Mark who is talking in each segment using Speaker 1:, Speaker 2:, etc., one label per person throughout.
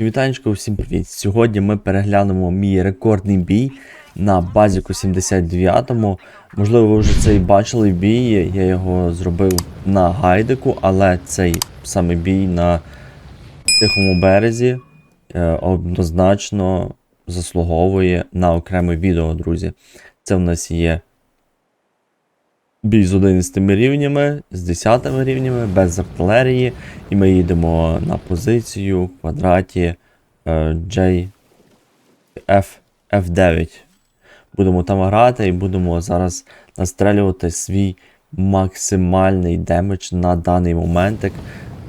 Speaker 1: Вітанечко, всім привіт! Сьогодні ми переглянемо мій рекордний бій на базіку 79-му. Можливо, ви вже цей бачили бій, я його зробив на гайдику, але цей саме бій на тихому березі е, однозначно заслуговує на окреме відео, друзі. Це в нас є бій з 11 рівнями, з 10 рівнями, без артилерії. І ми їдемо на позицію в квадраті е, J F, F9. Будемо там грати і будемо зараз настрелювати свій максимальний демедж на даний моментик.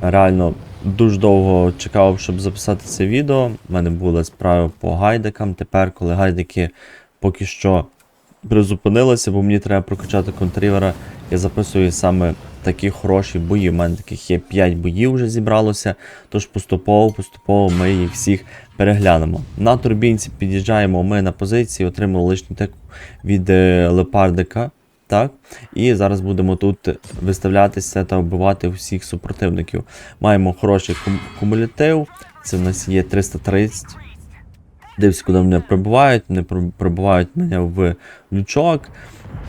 Speaker 1: Реально дуже довго чекав, щоб записати це відео. У мене були справи по гайдикам. Тепер, коли гайдики поки що призупинилися, бо мені треба прокачати контрівера. Я записую саме такі хороші бої. У мене таких є 5 боїв вже зібралося. Тож поступово, поступово ми їх всіх переглянемо. На турбінці під'їжджаємо ми на позиції, отримали лишню теку від е, лепардика. Так, і зараз будемо тут виставлятися та вбивати всіх супротивників. Маємо хороший кум- кумулятив. Це в нас є 330. Дивись, куди мене прибувають. Вони прибувають мене в лючок.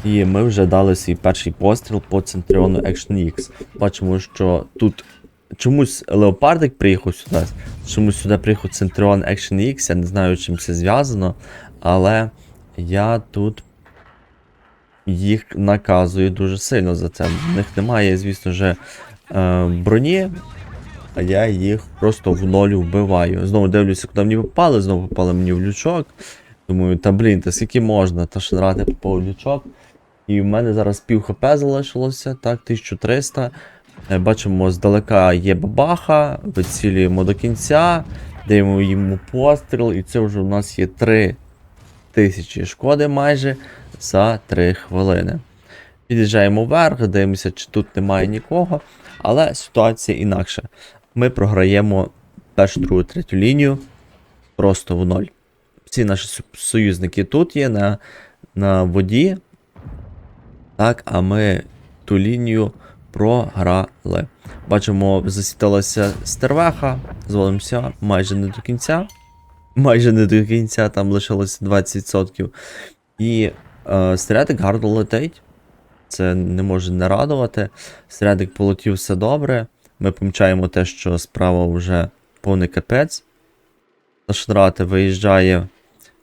Speaker 1: І ми вже дали свій перший постріл по Центріону Action X. Бачимо, що тут чомусь леопардик приїхав сюди. Чомусь сюди приїхав Центріон Action X. Я не знаю, чим це зв'язано. Але я тут їх наказую дуже сильно за це. В них немає, звісно ж, е, броні. А я їх просто в ноль вбиваю. Знову дивлюся, куди мені попали, знову попали мені в лючок. Думаю, та блін, та скільки можна, та шнрати попав в лючок. І в мене зараз пів хп залишилося, так, 1300. Е, Бачимо, здалека є бабаха, вицілюємо до кінця, даємо йому постріл, і це вже у нас є 3000 шкоди майже за 3 хвилини. Під'їжджаємо вверх, дивимося, чи тут немає нікого, але ситуація інакша. Ми програємо першу, другу, третю лінію просто в ноль. Всі наші союзники тут є на, на воді. Так, а ми ту лінію програли. Бачимо, засвітилася стервеха, звалимося майже не до кінця. Майже не до кінця, там лишилося 20%. І е, снарядик гарно летить. Це не може не радувати. Снарядик полетів все добре. Ми помічаємо те, що справа вже повний капець. Шнрати виїжджає,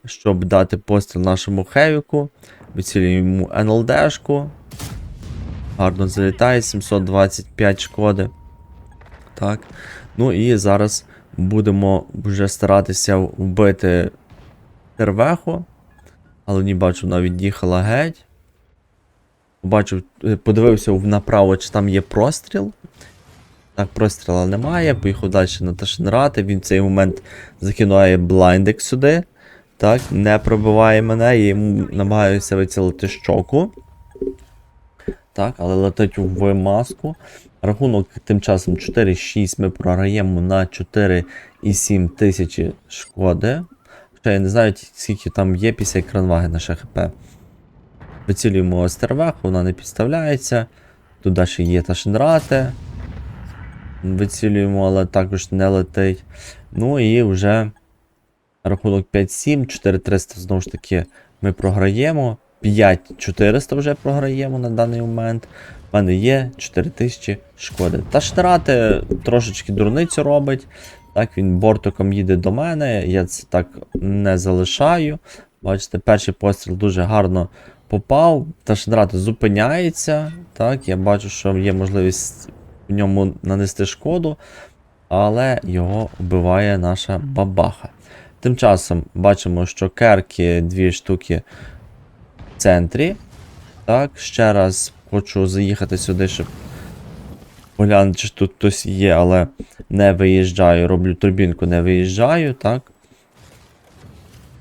Speaker 1: щоб дати постріл нашому хевіку. Вицілюємо йому НЛДшку. Гарно залітає, 725 шкоди. Так. Ну і зараз будемо вже старатися вбити Тервеху. Але не бачу, вона від'їхала геть. Побачив, е, подивився направо, чи там є простріл. Так, простріла немає. Поїхав далі на Ташнрати. Він в цей момент закидає блайндик сюди. Так, не пробиває мене, я йому намагаюся вицілити щоку. Так, але летить в маску. Рахунок тим часом 4-6 ми програємо на 4,7 тисячі шкоди. Хоча я не знаю, скільки там є після екранваги на ШХП. Вицілюємо стервеху, вона не підставляється. Тут далі є Ташнрати. Вицілюємо, але також не летить. Ну і вже рахунок 5-7, 4300 знову ж таки ми програємо. 5400 вже програємо на даний момент. У мене є 4000 шкоди. Та Шнрати трошечки дурницю робить. Так, він бортиком їде до мене, я це так не залишаю. Бачите, перший постріл дуже гарно попав. Та Шнрати зупиняється. Так, я бачу, що є можливість в ньому нанести шкоду, але його вбиває наша бабаха. Тим часом бачимо, що керки дві штуки в центрі. Так, ще раз хочу заїхати сюди, щоб поглянути, чи тут хтось є, але не виїжджаю. Роблю турбінку, не виїжджаю, так.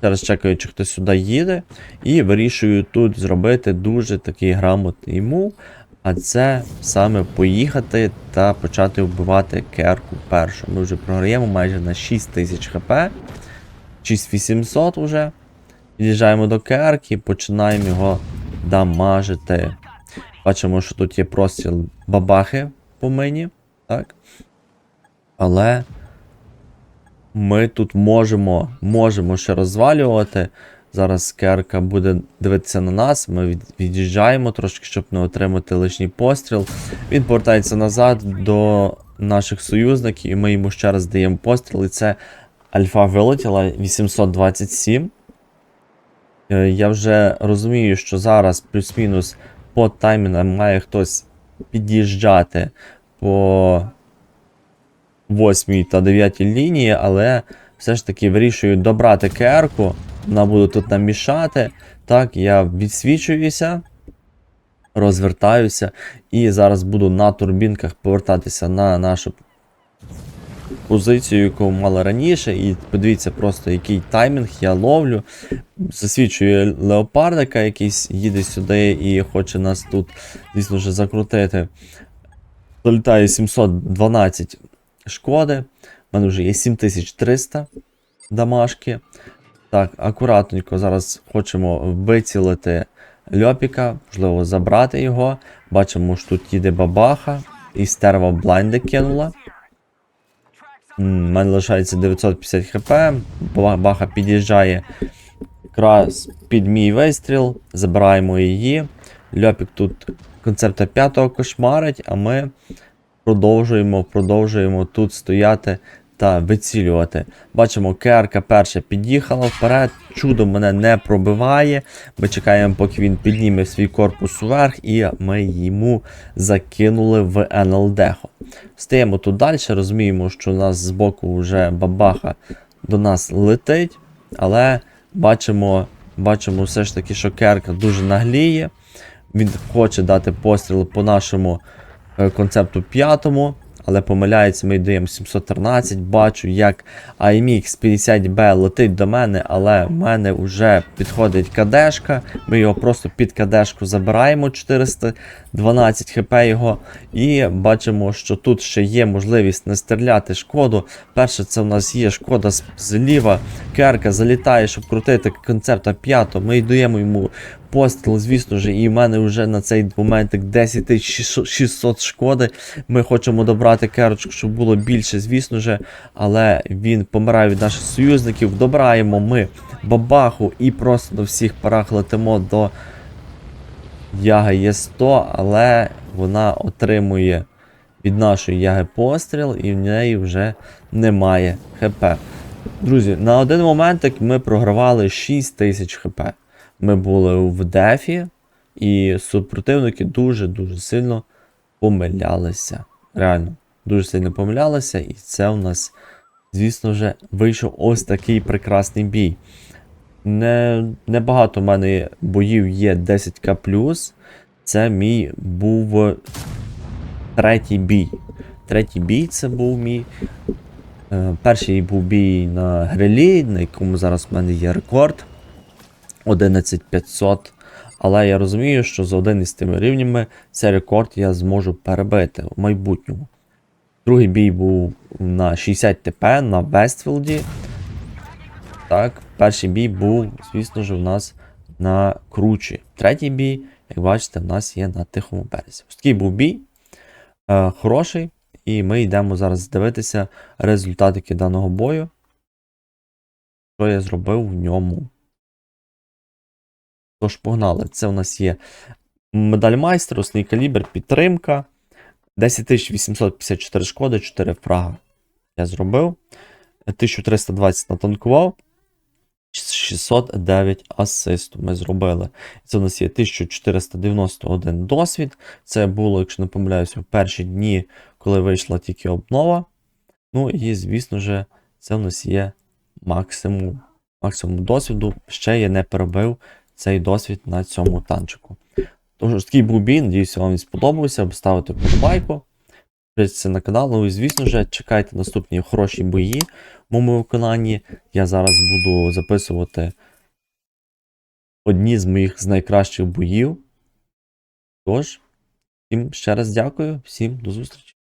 Speaker 1: Зараз чекаю, чи хтось сюди їде. І вирішую тут зробити дуже такий грамотний мув. А це саме поїхати та почати вбивати керку першу. Ми вже програємо майже на 6000 хп. 6800 вже. Під'їжджаємо до керки, починаємо його дамажити. Бачимо, що тут є простіл бабахи по мені. Так. Але ми тут можемо, можемо ще розвалювати. Зараз Керка буде дивитися на нас. Ми від'їжджаємо трошки, щоб не отримати лишній постріл. Він повертається назад до наших союзників, і ми йому ще раз даємо постріл. І це Альфа вилетіла 827. Е, Я вже розумію, що зараз плюс-мінус по таймінгам має хтось під'їжджати по 8 та 9 лінії, але все ж таки вирішую добрати керку. Вона буде тут нам мішати. Так, я відсвічуюся, розвертаюся і зараз буду на турбінках повертатися на нашу позицію, яку мали раніше. І подивіться просто, який таймінг я ловлю. Засвічує леопардика, якийсь їде сюди і хоче нас тут, звісно ж, закрутити. Долітає 712 шкоди. У мене вже є 7300 дамашки. Так, акуратненько зараз хочемо вицілити Льопіка, можливо, забрати його. Бачимо, що тут їде бабаха, і стерва блайнди кинула. У мене лишається 950 хп. Бабаха під'їжджає якраз під мій вистріл. Забираємо її. Льопік тут концепта п'ятого кошмарить, а ми продовжуємо, продовжуємо тут стояти та вицілювати. Бачимо, КРК перша під'їхала вперед, чудо мене не пробиває. Ми чекаємо, поки він підніме свій корпус вверх, і ми йому закинули в НЛД. Стаємо тут далі, розуміємо, що у нас збоку вже бабаха до нас летить, але бачимо, бачимо все ж таки, що Керка дуже нагліє. Він хоче дати постріл по нашому е, концепту п'ятому, але помиляється, ми даємо 713. Бачу, як IMX 50B летить до мене, але в мене вже підходить кадешка. Ми його просто під кадешку забираємо 412 хп його. І бачимо, що тут ще є можливість не стріляти шкоду. Перше, це у нас є шкода зліва. Керка залітає, щоб крутити концепта 5. Ми даємо йому постріл, звісно ж, і в мене вже на цей момент 10 600 шкоди. Ми хочемо добрати керочку, щоб було більше, звісно ж, але він помирає від наших союзників. Добираємо ми бабаху і просто на всіх парах летимо до Яги є 100, але вона отримує від нашої яги постріл, і в неї вже немає ХП. Друзі, на один моментик ми програвали 6000 хп. Ми були в дефі, і супротивники дуже-дуже сильно помилялися. Реально, дуже сильно помилялися, і це у нас, звісно ж, вийшов ось такий прекрасний бій. Не, небагато в мене боїв є 10к. Це мій був третій бій. Третій бій це був мій. Е, перший був бій на грилі, на якому зараз в мене є рекорд 11500. Але я розумію, що за один із тими рівнями цей рекорд я зможу перебити в майбутньому. Другий бій був на 60 ТП на Вестфілді. Так, перший бій був, звісно ж, у нас на кручі. Третій бій, як бачите, в нас є на тихому березі. Ось такий був бій. Е, хороший. І ми йдемо зараз дивитися результатики даного бою. Що я зробив в ньому. Тож, погнали. Це у нас є медаль майстер, основний калібр, підтримка. 10854 шкоди, 4 фрага. Я зробив. 1320 натанкував. 609 асисту ми зробили. Це у нас є 1491 досвід. Це було, якщо не помиляюся, в перші дні, коли вийшла тільки обнова. Ну і, звісно ж, це у нас є максимум, максимум досвіду. Ще я не перебив цей досвід на цьому танчику. Тож ж такий був бій, надіюся, вам він сподобався. Ставте вподобайку. Підписуйтесь на канал. Ну і звісно ж, чекайте наступні хороші бої в моєму виконанні. Я зараз буду записувати одні з моїх з найкращих боїв. Тож, всім ще раз дякую, всім до зустрічі.